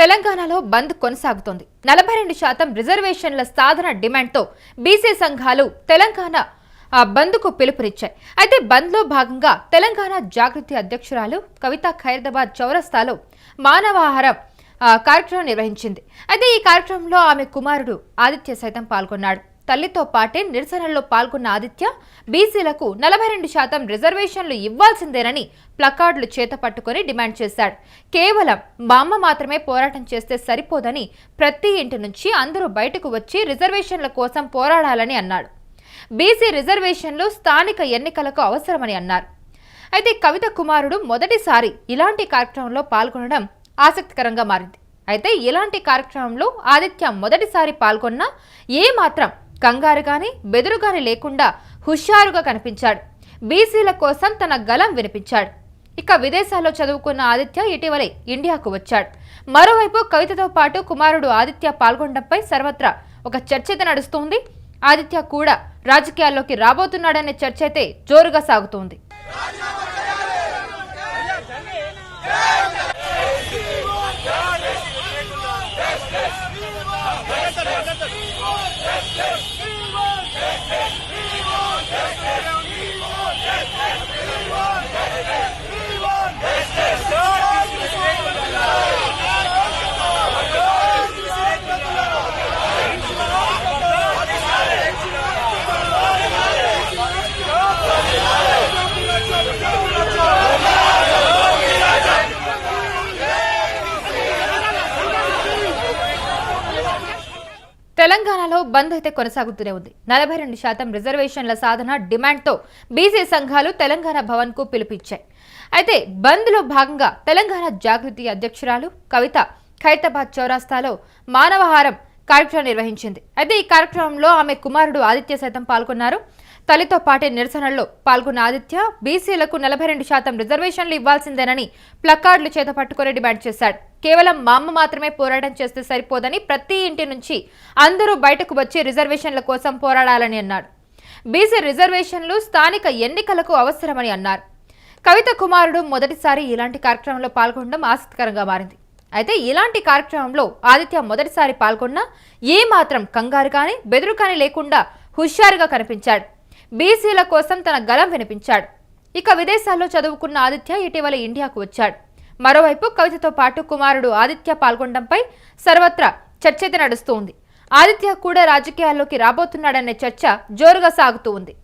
తెలంగాణలో బంద్ కొనసాగుతోంది. నలభై రెండు శాతం రిజర్వేషన్ల సాధన డిమాండ్తో బీసీ సంఘాలు తెలంగాణ బంద్కు పిలుపునిచ్చాయి. అయితే బంద్లో భాగంగా తెలంగాణ జాగృతి అధ్యక్షురాలు కవిత ఖైరదాబాద్ చౌరస్తాలో మానవాహారం కార్యక్రమం నిర్వహించింది. అయితే ఈ కార్యక్రమంలో ఆమె కుమారుడు ఆదిత్య సైతం పాల్గొన్నాడు. తల్లితో పాటే నిరసనల్లో పాల్గొన్న ఆదిత్య బీసీలకు నలభై రెండు శాతం రిజర్వేషన్లు ఇవ్వాల్సిందేనని ప్లకార్డులు చేత పట్టుకొని డిమాండ్ చేశాడు. కేవలం బామ్మ మాత్రమే పోరాటం చేస్తే సరిపోదని ప్రతి ఇంటి నుంచి అందరూ బయటకు వచ్చి రిజర్వేషన్ల కోసం పోరాడాలని అన్నాడు. బీసీ రిజర్వేషన్లు స్థానిక ఎన్నికలకు అవసరమని అన్నారు. అయితే కవిత కుమారుడు మొదటిసారి ఇలాంటి కార్యక్రమంలో పాల్గొనడం ఆసక్తికరంగా మారింది. అయితే ఇలాంటి కార్యక్రమంలో ఆదిత్య మొదటిసారి పాల్గొన్నా ఏ కంగారు గాని బెదురు గాని లేకుండా హుషారుగా కనిపించాడు. బీసీల కోసం తన గలం వినిపించాడు. ఇక విదేశాల్లో చదువుకున్న ఆదిత్య ఇటీవలే ఇండియాకు వచ్చాడు. మరోవైపు కవితతో పాటు కుమారుడు ఆదిత్య పాల్గొనడంపై సర్వత్రా ఒక చర్చత నడుస్తోంది. ఆదిత్య కూడా రాజకీయాల్లోకి రాబోతున్నాడనే చర్చ అయితే జోరుగా సాగుతోంది. Hey, hey, hey. తెలంగాణలో బంద్ అయితే కొనసాగుతూనే ఉంది. నలభై రెండు శాతం రిజర్వేషన్ల సాధన డిమాండ్తో బీసీ సంఘాలు తెలంగాణ భవన్కు పిలుపిచ్చాయి అయితే బంద్లో భాగంగా తెలంగాణ జాగృతి అధ్యక్షురాలు కవిత ఖైరతాబాద్ చౌరాస్తాలో మానవహారం కార్యక్రమం నిర్వహించింది. అయితే ఈ కార్యక్రమంలో ఆమె కుమారుడు ఆదిత్య సైతం పాల్గొన్నారు. తల్లితో పాటే నిరసనల్లో పాల్గొన్న ఆదిత్య బీసీలకు నలభై రెండు శాతం రిజర్వేషన్లు ఇవ్వాల్సిందేనని ప్లకార్డులు చేత పట్టుకొని డిమాండ్ చేశాడు. కేవలం మా అమ్మ మాత్రమే పోరాటం చేస్తే సరిపోదని ప్రతి ఇంటి నుంచి అందరూ బయటకు వచ్చి రిజర్వేషన్ల కోసం పోరాడాలని అన్నాడు. బీసీ రిజర్వేషన్లు స్థానిక ఎన్నికలకు అవసరమని అన్నారు. కవిత కుమారుడు మొదటిసారి ఇలాంటి కార్యక్రమంలో పాల్గొనడం ఆసక్తికరంగా మారింది. అయితే ఇలాంటి కార్యక్రమంలో ఆదిత్య మొదటిసారి పాల్గొన్నా ఏ మాత్రం కంగారు కానీ బెదురు కానీ లేకుండా హుషారుగా కనిపించాడు. బీసీల కోసం తన గలం వినిపించాడు. ఇక విదేశాల్లో చదువుకున్న ఆదిత్య ఇటీవల ఇండియాకు వచ్చాడు. మరోవైపు కవితతో పాటు కుమారుడు ఆదిత్య పాల్గొనడంపై సర్వత్రా చర్చైతే నడుస్తూ నడుస్తోంది. ఆదిత్య కూడా రాజకీయాల్లోకి రాబోతున్నాడనే చర్చ జోరుగా సాగుతూ ఉంది.